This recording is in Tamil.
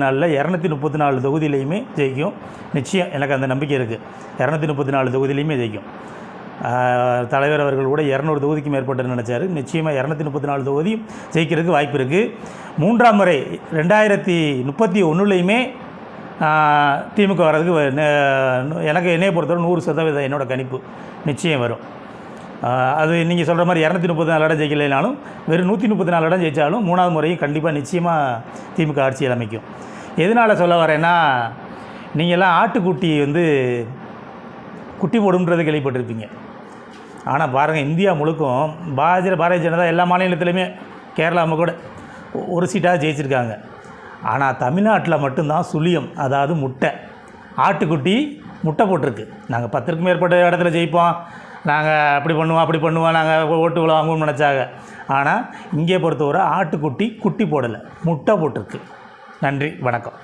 நாளில் இரநூத்தி முப்பத்தி நாலு தொகுதியிலையுமே ஜெயிக்கும். நிச்சயம் எனக்கு அந்த நம்பிக்கை இருக்குது இரநூத்தி முப்பத்தி நாலு தொகுதியிலையுமே ஜெயிக்கும். தலைவர் அவர்கள் கூட இரநூறு தொகுதிக்கு மேற்பட்டு நினச்சாரு. நிச்சயமாக இரநூத்தி முப்பத்தி நாலு தொகுதி ஜெயிக்கிறதுக்கு வாய்ப்பு இருக்குது மூன்றாம் முறை ரெண்டாயிரத்தி முப்பத்தி ஒன்றுலையுமே திமுக வர்றதுக்கு எனக்கு என்னையை பொறுத்தவரை நூறு சதவீதம் என்னோடய கணிப்பு. நிச்சயம் வரும். அது நீங்கள் சொல்கிற மாதிரி இரநூத்தி முப்பத்தி நாலு இடம் ஜெயிக்கலைனாலும் வெறும் நூற்றி முப்பத்தி நாலு இடம் ஜெயித்தாலும் மூணாவது முறையும் கண்டிப்பாக நிச்சயமாக திமுக ஆட்சியில் அமைக்கும். எதனால் சொல்ல வரேன்னா நீங்கள்லாம் ஆட்டுக்குட்டி வந்து குட்டி போடும்ன்றது கேள்விப்பட்டிருப்பீங்க. ஆனால் பாருங்கள் இந்தியா முழுக்கும் பாஜக பாரதிய ஜனதா எல்லா மாநிலத்திலையுமே கேரளா கூட ஒரு சீட்டாக ஜெயிச்சிருக்காங்க. ஆனால் தமிழ்நாட்டில் மட்டும்தான் சுழியம் அதாவது முட்டை. ஆட்டுக்குட்டி முட்டை போட்டிருக்கு. நாங்கள் பத்திற்கும் மேற்பட்ட இடத்துல ஜெயிப்போம். நாங்கள் அப்படி பண்ணுவோம் அப்படி பண்ணுவோம் நாங்கள் ஓட்டு வாங்குவோம்னு நினச்சாங்க. ஆனால் இங்கே பொறுத்தவரை ஆட்டுக்குட்டி குட்டி போடலை. முட்டை போட்டிருக்கு. நன்றி வணக்கம்.